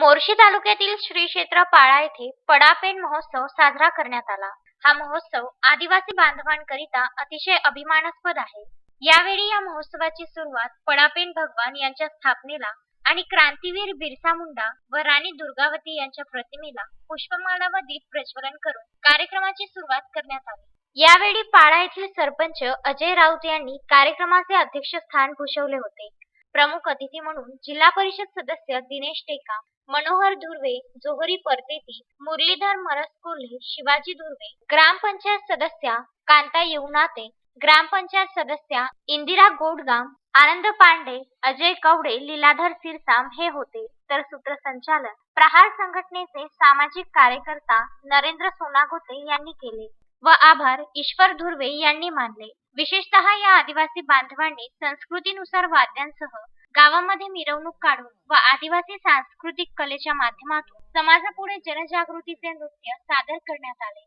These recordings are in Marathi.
मोर्शी तालुक्यातील श्री क्षेत्र पाळा येथे पडापेन महोत्सव साजरा करण्यात आला. हा महोत्सव आदिवासी बांधवांकरिता अतिशय अभिमानास्पद आहे. यावेळी या महोत्सवाची सुरुवात पडापेन भगवान यांच्या स्थापनेला आणि क्रांतीवीर बिरसा मुंडा व राणी दुर्गावती यांच्या प्रतिमेला पुष्पमाला व दीप प्रज्वलन करून कार्यक्रमाची सुरुवात करण्यात आली. यावेळी पाळा येथील सरपंच अजय राऊत यांनी कार्यक्रमाचे अध्यक्षस्थान भूषवले होते. प्रमुख अतिथी म्हणून जिल्हा परिषद सदस्य दिनेश टेका मनोहर धुर्वे जोहरी परतेती मुरलीधर मरसकोल्हे शिवाजी धुर्वे ग्रामपंचायत सदस्या कांता येवनाते ग्रामपंचायत सदस्या इंदिरा गोडगाम आनंद पांडे अजय कवडे लीलाधर सिरसाम हे होते. तर सूत्रसंचालन प्रहार संघटनेचे सामाजिक कार्यकर्ता नरेंद्र सोनागोते यांनी केले. व आभार ईश्वर धुर्वे यांनी मानले. विशेषतः या आदिवासी बांधवांनी संस्कृतीनुसार वाद्यांसह गावामध्ये मिरवणूक काढून व आदिवासी सांस्कृतिक कलेच्या माध्यमातून समाजापुढे जनजागृतीचे नृत्य सादर करण्यात आले.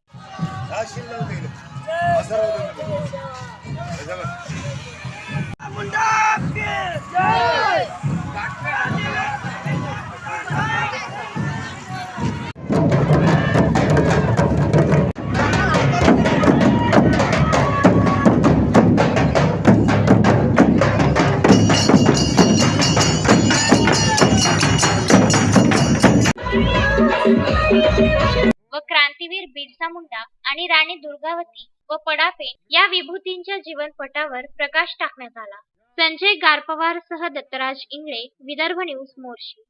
व क्रांतीवीर बिरसा मुंडा आणि राणी दुर्गावती व पडापे या विभूतींच्या जीवनपटावर प्रकाश टाकण्यात आला. संजय गारपवार सह दत्तराज इंगळे विदर्भ न्यूज मोर्शी.